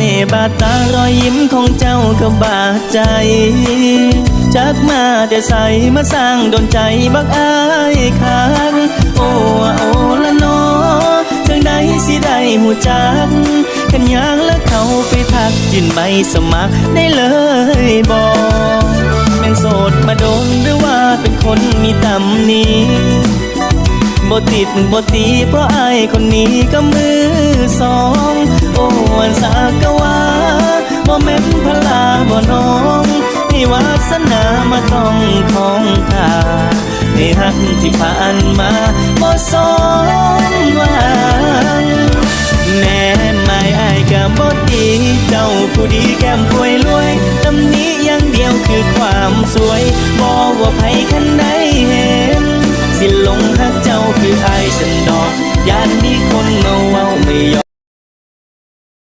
น่ห์บาดตารอยยิ้มของเจ้าก็บาดใจ จักมาแต่ใสมาสร้างดนใจบักอายคักโอ้โอละนอจังใดสิได้หูจักกันยางและเขาไปทักยื่นใบสมัครได้เลยบอกแม่นโสดมาโดนหรือว่าเป็นคนมีตำหนี้บ่ติดบ่ตีเพราะไอคนนี้ก็มือสอง มาต้องของข้าให้หักที่ผ่านมาบ่สมหวังแม่ไม่อายก็บ่ตีเจ้าผู้ดีแก้มป่วยรวยตำนี้อย่างเดียวคือความสวยบ่ว่าไผคันใดเห็นสิหลงหักเจ้าคืออายฉันดอกยาน